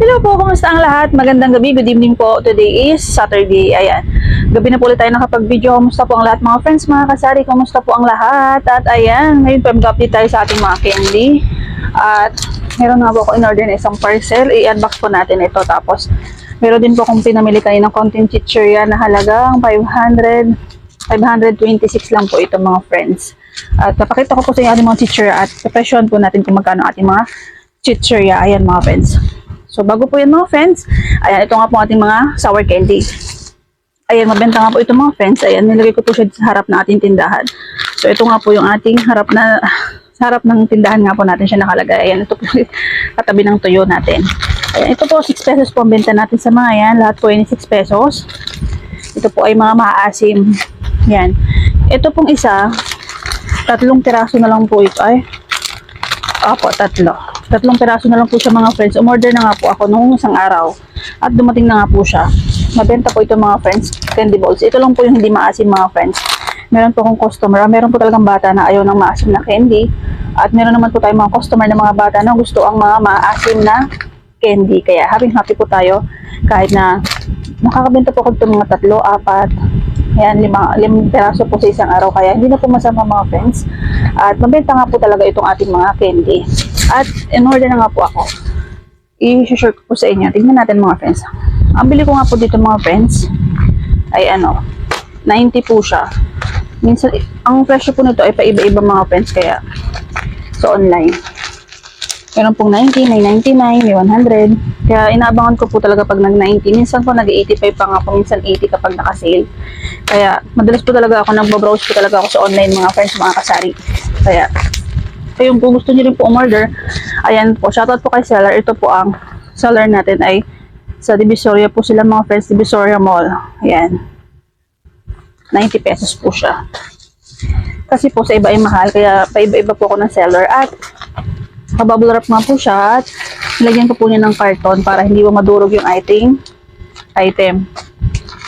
Hello po, kumusta ang lahat? Magandang gabi, good evening po. Today is Saturday. Ayan. Gabi na po ulit tayo nakapag-video. Kumusta po ang lahat mga friends, mga kasari? Kumusta po ang lahat? At ayan, ngayon po mag-update tayo sa ating mga candy. At meron nga po ako in-order na isang parcel. I-unbox po natin ito. Tapos, meron din po akong pinamili kayo ng content chicheria na halagang 500 526 lang po ito mga friends. At papakita ko po sa inyo ating mga chicheria at presyon po natin kung magkano ating mga chicheria. Ayan mga friends. So, bago po yan mga friends, ayan, ito nga po ating mga sour candy. Ayan, mabenta nga po ito mga friends. Ayan, nilagay ko po siya sa harap ng ating tindahan. So, ito nga po yung ating harap na, sa harap ng tindahan nga po natin siya nakalagay. Ayan, ito po katabi ng tuyo natin. Ayan, ito po, 6 pesos po ang benta natin sa mga yan. Lahat po ay 6 pesos. Ito po ay mga maaasim. Yan. Ito pong isa, tatlong piraso na lang po ito. Ay, Opo, tatlo. Tatlong piraso na lang po siya mga friends. Umorder na nga po ako nung isang araw. At dumating na nga po siya. Mabenta po ito mga friends, candy balls. Ito lang po yung hindi maasim mga friends. Meron po akong customer, meron po talagang bata na ayaw ng maasim na candy. At meron naman po tayong mga customer na mga bata na gusto ang mga maasim na candy. Kaya happy happy po tayo kahit na nakakabenta po ako ito mga tatlo, apat, Ayan, lima, limang peraso po sa isang araw. Kaya hindi na po masama mga friends. At mabenta nga po talaga itong ating mga candy. At in order na nga po ako. I-share ko po sa inyo. Tingnan natin mga friends. Ang bili ko nga po dito mga friends ay ano, 90 po siya. Minsan, ang presyo po nito ay paiba-iba mga friends. Kaya sa online. Meron pong 90, may 99, may 100. Kaya inaabangan ko po talaga pag nag-90. Minsan po nag-85 pa nga po, minsan 80 kapag naka-sale. Kaya madalas po talaga ako, nagbabrowse po talaga ako sa online mga friends, mga kasari. Kaya, kaya kung gusto niyo rin po umorder, ayan po, shoutout po kay seller. Ito po ang seller natin ay sa Divisoria po sila mga friends, Divisoria Mall. Ayan. 90 pesos po siya. Kasi po sa iba ay mahal, kaya paiba-iba po ako ng seller. At Pabubble wrap nga po siya at nilagyan ko po niya ng karton para hindi po madurog yung item. item.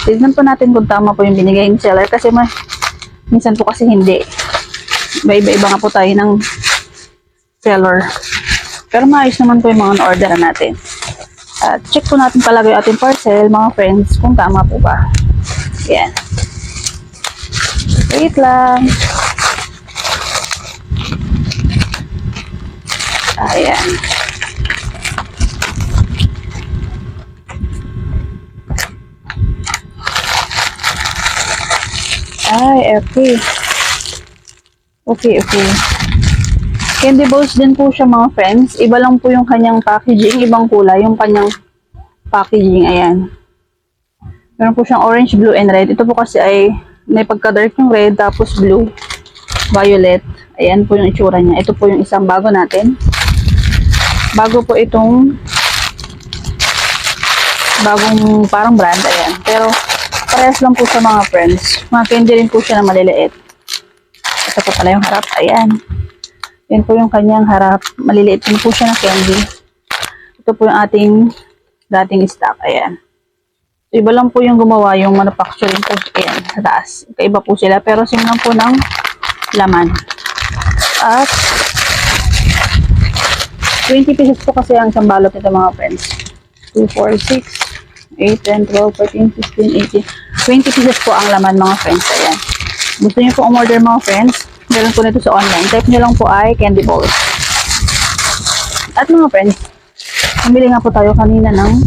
Tignan po natin kung tama po yung binigay ni seller kasi ma minsan po kasi hindi. Iba-iba nga po tayo ng seller. Pero maayos naman po yung mga order natin. At check po natin talaga yung ating parcel, mga friends, kung tama po ba. Yan. Wait lang. Ayan. Ay, okay. Okay, okay. Candy balls din po siya mga friends. Iba lang po yung kanyang packaging. Ibang kulay yung kanyang packaging. Ayan. Meron po siyang orange, blue, and red. Ito po kasi ay may pagka-dark yung red, tapos blue, violet. Ayan po yung itsura niya. Ito po yung isang bago natin. Bago po itong bagong parang brand. Ayan. Pero parehas lang po sa mga friends. Mga candy rin po siya na maliliit. Ito po pala yung harap. Ayan. Yan po yung kanyang harap. Maliliit po siya na candy. Ito po yung ating dating stock. Ayan. Iba lang po yung gumawa yung manufacturing po. Ayan, sa taas. Kaiba po sila. Pero same po ng laman. At 20 pesos po kasi ang isang balot nito mga friends. 2, 4, 6, 8, 10, 12, 14, 15, 18. 20 pesos po ang laman mga friends. Ayan. Gusto niyo po umorder mga friends? Meron po nito sa online. Type niyo lang po ay candy balls. At mga friends, Namili nga po tayo kanina ng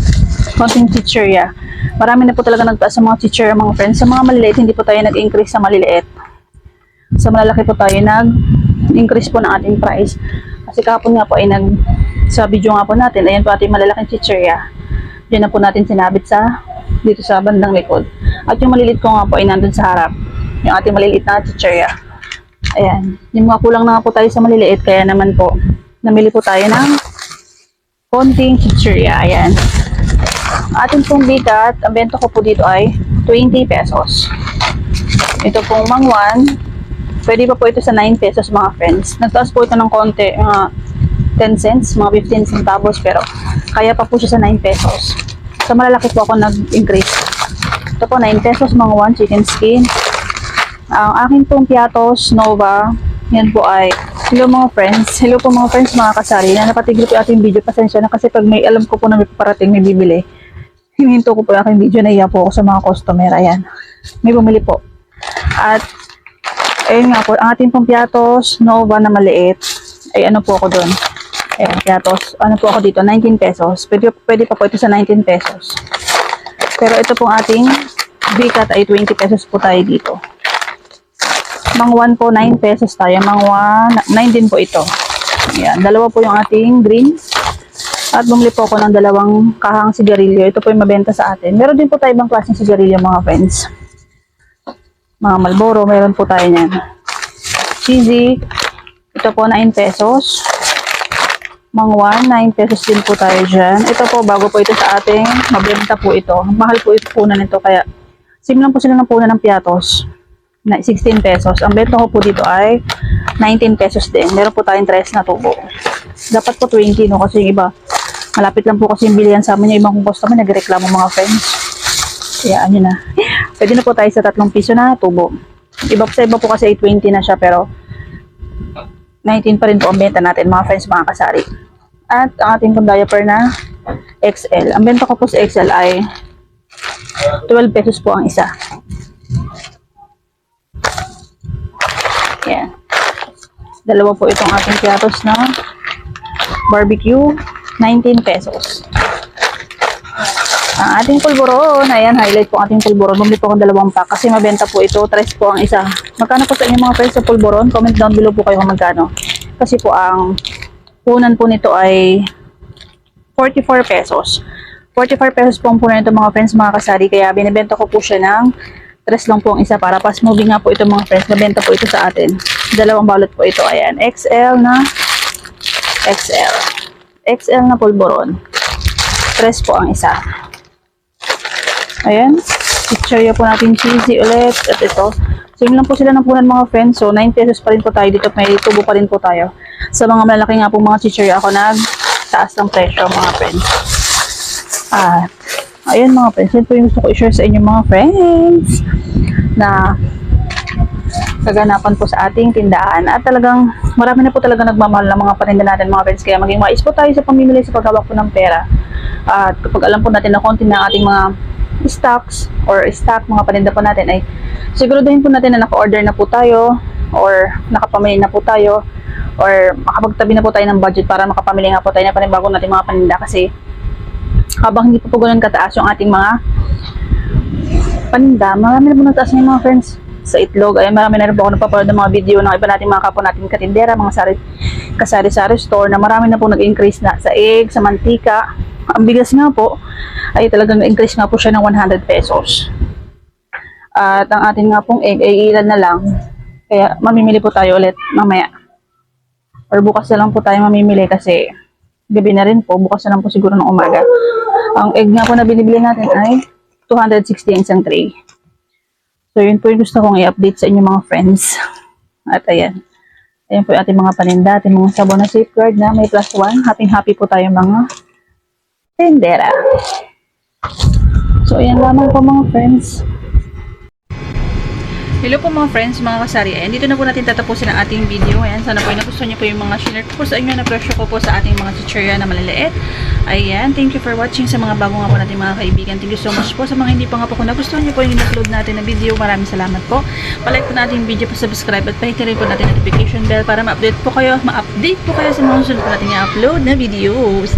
konting chicheria. Marami na po talaga nagtaas sa mga chicheria mga friends. Sa mga maliliit, hindi po tayo nag-increase sa maliliit. Sa malalaki po tayo nag-increase po ng ating price. Kasi kahapon nga po ay nag, sa video nga po natin, ayan po ating malalaking chicheria. Diyan na po natin sinabit sa, dito sa bandang likod. At yung maliliit ko nga po ay nandun sa harap. Yung ating maliliit na chicheria. Ayan. Yung mga kulang na nga po tayo sa maliliit, kaya naman po, namili po tayo ng konting chicheria. Ayan. Ating pong bigat, ang bento ko po dito ay 20 pesos. Ito pong mangwan, pwede pa po ito sa 9 pesos mga friends. Nagtaas po ito ng konti, mga 10 cents, mga 15 centavos, pero kaya pa po siya sa 9 pesos. Sa malalaki po ako nag-increase. Ito po, 9 pesos, mga 1 chicken skin. Ang aking pong piatos, Nova, yan po ay Hello mga friends. Hello po mga friends, mga kasari. Na napatigil po ating video. Pasensya na kasi pag may alam ko po na may parating may bibili. Hinihinto ko po aking video. Naiya po ako sa mga customer. Ayan. May bumili po. At, ayun nga po, ang ating pong piatos, Nova na maliit. Ay ano po ako doon. Ayan, piatos. Ano po ako dito? 19 pesos. Pwede, pwede pa po ito sa 19 pesos. Pero ito pong ating bikat ay 20 pesos po tayo dito. Mang 1 po, 9 pesos tayo. Mang 1, 9 din po ito. Ayan, dalawa po yung ating green. At bumili po ako ng dalawang kahang sigarilyo. Ito po yung mabenta sa atin. Meron din po tayo ibang klaseng sigarilyo mga friends. Mga Malboro, meron po tayo niyan. Cheesy. Ito po 9 pesos. Mang 1, 9 pesos din po tayo dyan. Ito po, bago po ito sa ating, mabenta po ito. Mahal po ito punan nito, kaya sim lang po sila ng punan ng piatos. Na 16 pesos. Ang benta ko po dito ay 19 pesos din. Meron po tayong tres na tubo. Dapat po 20, no? Kasi yung iba, malapit lang po kasi yung bilihan sa amin. Yung ibang customer, nagreklamo mga friends. Kaya, ano na. Pwede na po tayo sa tatlong piso na tubo. Iba sa iba po kasi ay 20 na siya, pero 19 pa rin po ang benta natin mga friends, mga kasari. At ang ating pong diaper na XL. Ang benta ko po sa XL ay 12 pesos po ang isa. Yan. Dalawa po itong ating piatos na barbecue, 19 pesos. Ang ating pulburon, ayan, highlight po ang ating pulburon. Bumili po akong dalawang pack kasi mabenta po ito, 3 po ang isa. Magkano po sa inyo mga friends sa pulburon? Comment down below po kayo kung magkano. Kasi po ang punan po nito ay 44 pesos. 45 pesos po ang punan nito mga friends, mga kasari. Kaya binibenta ko po siya ng 3 lang po ang isa para pas moving nga po ito mga friends. Mabenta po ito sa atin. Dalawang balot po ito. Ayan, XL na XL. XL na pulburon. 3 po ang isa. Ayan. Picture po natin cheesy ulit. At ito. Same lang po sila ng punan mga friends. So, 9 pesos pa rin po tayo dito. May tubo pa rin po tayo. Sa mga malalaki nga po mga chichirya ako nag taas ng presyo mga friends. Ah, ayun mga friends. Po yung gusto ko i-share sa inyo mga friends. Na kaganapan po sa ating tindahan. At talagang marami na po talaga nagmamahal ng mga paninda natin mga friends. Kaya maging mais po tayo sa pamimili sa paghawak po ng pera. At kapag alam po natin na konti na ating mga stocks or stock mga paninda po natin ay siguraduhin po natin na naka-order na po tayo or nakapamili na po tayo or makapagtabi na po tayo ng budget para makapamili nga po tayo na panibago natin mga paninda kasi habang hindi po po ganun kataas yung ating mga paninda, marami na po nataas ng mga friends sa itlog. Ay marami na rin po ako napapanood ng mga video ng iba nating mga kapwa nating katindera, mga sari, kasari-sari store na marami na po nag-increase na sa egg, sa mantika. Ang bigas nga po ay talagang increase nga po siya ng 100 pesos. At ang atin nga pong egg ay ilan na lang. Kaya mamimili po tayo ulit mamaya. Or bukas na lang po tayo mamimili kasi gabi na rin po. Bukas na lang po siguro ng umaga. Ang egg nga po na binibili natin ay 260 ang tray. So, yun po yung gusto kong i-update sa inyo mga friends. At ayan. Ayan po yung ating mga paninda, ating mga sabon na safeguard na may plus one. Happy-happy po tayo mga tendera. So, ayan lamang po mga friends. Hello po mga friends, mga kasari. Ayan, dito na po natin tatapusin ang ating video. Ayan, sana po nagustuhan niyo po yung mga share ko po sa inyo na presyo ko po sa ating mga chichirya na maliliit. Ayan, thank you for watching sa mga bago nga po nating mga kaibigan. Thank you so much po sa mga hindi pa nga po kung nagustuhan niyo po yung in-upload natin na video. Maraming salamat po. Palike po natin yung video, pa-subscribe at pahitin rin po natin notification bell para ma-update po kayo, ma-update po kayo sa mga susunod po natin i-upload na videos.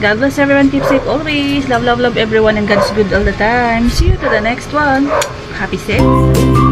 God bless everyone. Keep safe always. Love, love, love everyone and God's good all the time. See you to the next one. Happy sex.